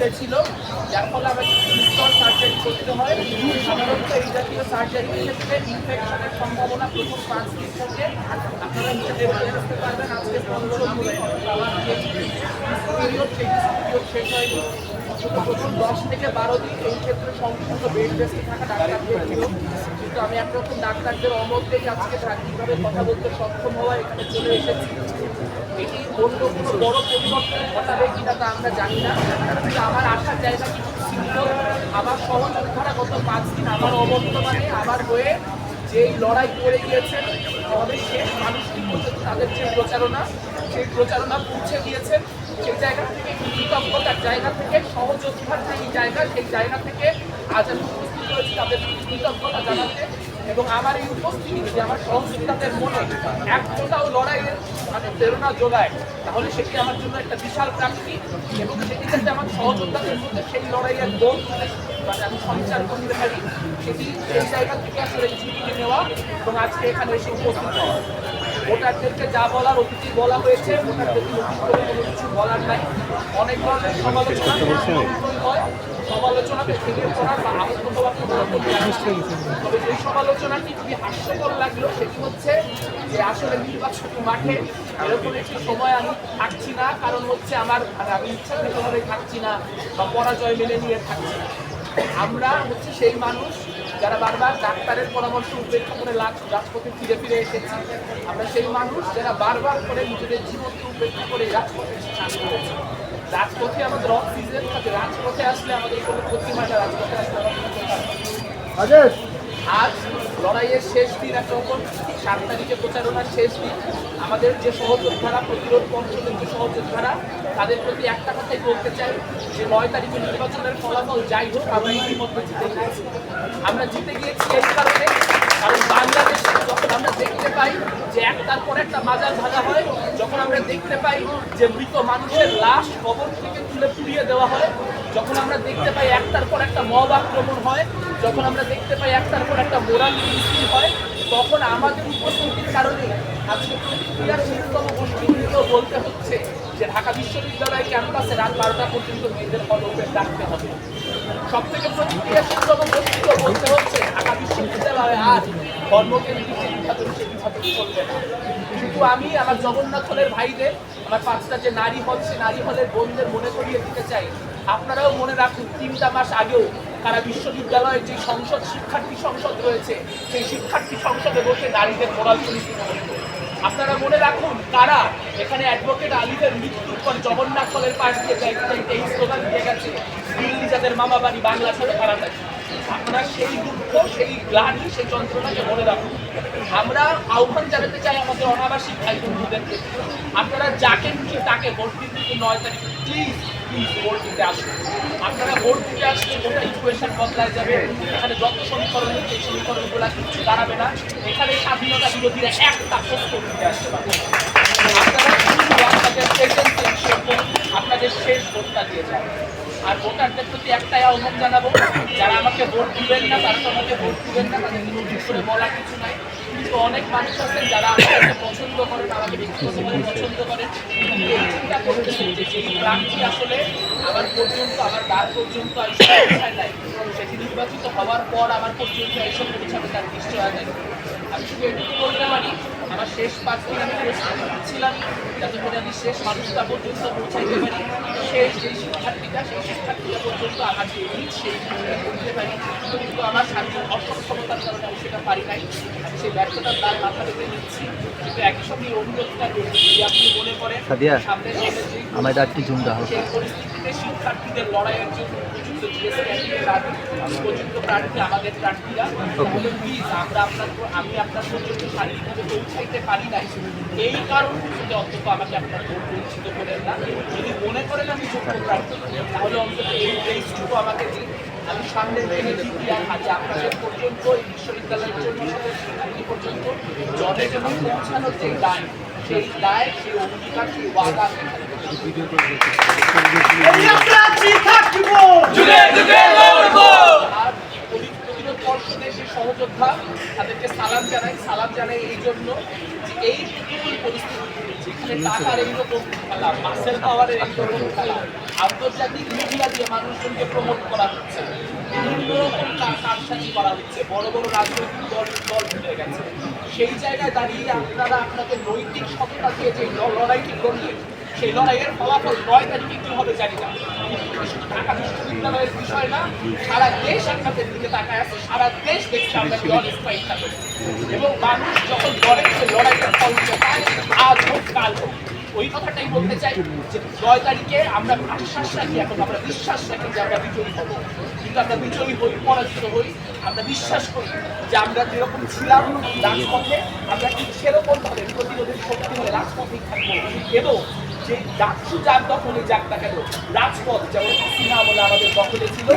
খুলেছিল যার ফলে আমাকে ইনস্টল সার্জারি করতে হয়। সাধারণত এই জাতীয় সার্জারির ক্ষেত্রে ইনফেকশনের সম্ভাবনা প্রথম পাঁচ দিন থেকে আপনারা নিজেদের বুঝে আসতে পারবেন। আজকে পনেরো শেষ হয়নি। প্রথম দশ থেকে বারো দিন এই ক্ষেত্রে সম্পূর্ণ বেড রেস্টে থাকা ডাক্তারদের নিয়ম কিন্তু আমি একরকম ডাক্তারদের অমধ্যেই আজকে শারীরিকভাবে কথা বলতে সক্ষম হওয়া এখানে চলে এসেছি। এটি অন্য কোনো বড় পরিবর্তন ঘটাবে কিনা তা আমরা জানি না। কিন্তু আমার আসার জায়গা কিছু ছিল। আমার সহযোদ্ধারা গত পাঁচ দিন আমার অবর্তমানে আমার হয়ে যেই লড়াই করে গিয়েছেন, আমাদের শেষ মানুষটি পর্যন্ত তাদের যে প্রচারণা, সেই প্রচারণা পৌঁছে দিয়েছেন। সেই জায়গা থেকে কৃতজ্ঞতার জায়গা থেকে সহযোদ্ধার যে জায়গা, সেই জায়গা থেকে আজ আমি উপস্থিত হয়েছি তাদের কৃতজ্ঞতা জানাতে এবং আমার এই উপস্থিতি যদি আমার সহযোগিতাদের মনে এক ফোটাও লড়াইয়ের মানে প্রেরণা যোগায়, তাহলে সেটি আমার জন্য একটা বিশাল প্রাপ্তি এবং সেটি যাতে আমার সহযোদ্ধাদের মধ্যে সেই লড়াইয়ের বোধ মানে আমি সঞ্চার করতে পারি, সেটি সেই জায়গা থেকে আসলে ছুটিটি নেওয়া এবং আজকে এখানে এসে উপস্থিত হওয়া। ভোটারদেরকে যা বলার অতিথি বলা হয়েছে ভোটারদেরকে কোনো কিছু বলার নাই। অনেক ধরনের সমালোচনা হয়। সমালোচনাকে ভেঙে পড়ার বা নেই। তবে যে সমালোচনাটি খুবই হাস্যকর লাগল। সেটি হচ্ছে যে আসলে নির্বাচনী মাঠে এরকম একটি সময় আমি থাকছি না। কারণ হচ্ছে আমার আমি ইচ্ছাকৃতভাবে থাকছি না বা পরাজয় মেনে নিয়ে থাকছি না। আমরা হচ্ছে সেই মানুষ যারা বারবার ডাক্তারের পরামর্শ উপেক্ষা করে লাজ- রাজপথে ফিরে ফিরে এসেছি আমরা সেই মানুষ যারা বারবার করে নিজেদের জীবনকে উপেক্ষা করে রাজপথে হয়েছে রাজপথে আমাদের অক্সিজেন সিজন থাকে, রাজপথে আসলে আমাদের কোনো প্রতিমাটা রাজপথে আসলে। আজ লড়াইয়ের শেষ দিন একরকম সাত তারিখে প্রচারণার শেষ দিন। আমাদের যে সহযোদ্ধারা, প্রতিরোধ পঞ্চমের যে সহযোদ্ধারা, তাদের প্রতি একটা কথাই বলতে চাই, যে নয় তারিখে নির্বাচনের ফলাফল যাই হোক, আমরা ইতিমধ্যে জিতে গিয়েছি। আমরা জিতে গিয়েছি এই কারণে, কারণ বাংলাদেশে যখন আমরা দেখতে পাই যে একটার পর একটা মাজার ভাঙা হয়, যখন আমরা দেখতে পাই যে মৃত মানুষের লাশ কবর থেকে তুলে পুড়িয়ে দেওয়া হয় যখন আমরা দেখতে পাই একটার পর একটা মব আক্রমণ হয়, যখন আমরা দেখতে পাই একটার পর একটা মোরাল মিছিল হয়, তখন আমাদের উপস্থিতির কারণে আজকে প্রতিক্রিয়াশীলতম গোষ্ঠীগুলিকেও বলতে হচ্ছে যে ঢাকা বিশ্ববিদ্যালয় ক্যাম্পাসে রাত বারোটা পর্যন্ত মেয়েদের পদক্ষেপ রাখতে হবে। সব থেকে প্রতিক্রিয়াশীলতম গোষ্ঠীকেও বলতে হচ্ছে, ঢাকা বিশ্ববিদ্যালয়ে আজ বিভাজন সেই বিভাজন চলবে না। কিন্তু আমি আমার জগন্নাথ হলের ভাইদের, আমার পাঁচটা যে নারী হল, সে নারী হলের বোনদের মনে করিয়ে দিতে চাই। আপনারাও মনে রাখুন, তিনটা মাস আগেও তারা বিশ্ববিদ্যালয়ের যে সংসদ, শিক্ষার্থী সংসদ রয়েছে, সেই শিক্ষার্থী সংসদে বসে নারীদের মোরাল পলিসি আপনারা মনে রাখুন, কারা এখানে অ্যাডভোকেট আলিদের মৃত্যুর পর জগন্নাথ হলের পাশ দিয়ে এই স্লোগান দিয়ে গেছে, দিল্লি যাদের মামা বাড়ি বাংলা ছেড়ে তাড়াতাড়ি আপনারা সেই দুঃখ, সেই গ্লানি, সেই যন্ত্রণাকে মনে রাখুন। আমরা আহ্বান জানাতে চাই আমাদের অনাবাসিক ভাই বন্ধুদেরকে। আপনারা যাকে খুশি তাকে ভোট দিন, কিন্তু নয় তারিখ প্লিজ প্লিজ ভোট দিতে আসুন। আপনারা ভোট দিতে আসলে গোটা ইকুয়েশন বদলায় যাবে। এখানে যত সমীকরণ হচ্ছে এই সমীকরণগুলো কিছু দাঁড়াবে না। এখানে স্বাধীনতা বিরোধীরা একটা প্রশ্ন দিতে আসতে পারবে আপনারা আপনাদের এনশিওর আপনাদের শেষ ভোটটা দিয়ে যান। আর ভোটারদের প্রতি একটাই আহ্বান জানাব, যারা আমাকে ভোট দিবেন না, তারা তো আমাকে ভোট দিবেন না তাদেরকে নতুন করে বলার কিছু নাই। কিন্তু অনেক মানুষ আছেন যারা আমাকে পছন্দ করেন, আমাকে ব্যক্তিগতভাবে পছন্দ করেন। চিন্তা করতে যে সেই প্রার্থী আসলে আমার পর্যন্ত, আমার দ্বার পর্যন্ত এসে পৌঁছায় নাই সেটি নির্বাচিত হওয়ার পর আমার পর্যন্ত এসে পৌঁছাবে তার নিশ্চয়তা নেই। আমি শুধু এটুকু বলতে পারি আমার শেষ পাঁচ দিন আমি প্রস্তুতি নিচ্ছিলাম যাতে করে আমি শেষ মানুষটা পর্যন্ত পৌঁছাইতে পারি। শেষ যেই শিক্ষার্থীটা সেই শিক্ষার্থীটা পর্যন্ত আমার যে রিচ সেই করতে পারি। কিন্তু আমার শারীরিক অসক্ষমতার কারণে আমি সেটা পারি নাই। আমি সেই ব্যর্থতার দায় মাথা রেখে নিচ্ছি কিন্তু একই সঙ্গে এই অনুরোধটা যদি আপনি মনে করেন সামনের আমার একটু জুমটা সেই পরিস্থিতিতে শিক্ষার্থীদের লড়াইয়ের জন্য উপযুক্ত জিএস ক্যান্ডিডেট উপযুক্ত প্রার্থী আমাদের প্রার্থীরা। প্লিজ আমরা আপনার আমি আপনার পর্যন্ত শারীরিকভাবে পৌঁছাইতে পারি নাই। এই কারণ যদি অন্তত আমাকে আপনার ভোট পরিচিত করেন না যদি মনে করেন আমি যোগ্য প্রার্থী তাহলে অন্তত এই প্লেসটুকু আমাকে দিন। আমি সামনের দিনে জিতি আর আজ আপনাদের পর্যন্ত এই বিশ্ববিদ্যালয়ের জন্য শিক্ষার্থী পর্যন্ত জনে যেমন পৌঁছানোর যে দায় সেই দায় সেই অঙ্গীকার সেই ওয়াদা আমি এখানে যুগে যুগে লড়বো আর প্রতি- প্রতিরোধ পর্ষদের যে সহযোদ্ধা তাদেরকে সালাম জানাই সালাম জানাই এই জন্য যে এই যে যেখানে টাকার এইরকম খেলা মাসেল পাওয়ারের এইরকম খেলা আন্তর্জাতিক মিডিয়া দিয়ে মানুষজনকে প্রমোট করা হচ্ছে। বিভিন্ন রকম কারসাজি করা হচ্ছে। বড় বড় রাজনৈতিক দল দল ঢুকে গেছে। সেই জায়গায় দাঁড়িয়ে আপনারা আপনাদের নৈতিক সত্তা দিয়ে যে লড়াইটি করলেন সেই লড়াইয়ের ফলাফল নয় তারিখে কি হবে জানি না। ঢাকা বিশ্ববিদ্যালয়ের বিষয় না, সারা দেশ আপনাদের দিকে তাকায় আছে, সারা দেশ দেখছে আমরা কি অনিষ্পাইতা এবং মানুষ যখন লড়ে, সে লড়াইয়ের ফল আজ হোক, কাল হোক। ওই কথাটাই বলতে চাই যে নয় তারিখে আমরা আশ্বাস রাখি, এখন আমরা বিশ্বাস রাখি যে আমরা বিজয়ী হব। কিন্তু আমরা বিজয়ী হই, পরাজিত হই, আমরা বিশ্বাস করি যে আমরা যেরকম ছিলাম রাজপথে, আমরা ঠিক সেরকম ভাবে প্রতিরোধের শক্তি হলে রাজপথেই থাকব। এবং যে ডাকসু যার দখলে যাক না কেন রাজপথ যেমন হাসিনা বলে আমাদের দখলে ছিল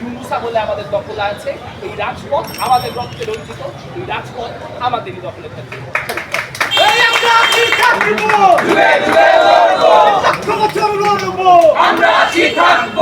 ইউনুসা বলে আমাদের দখলে আছে এই রাজপথ আমাদের রক্তে রঞ্জিত এই রাজপথ আমাদেরই দখলে থাকবে। আমরা আছি থাকব।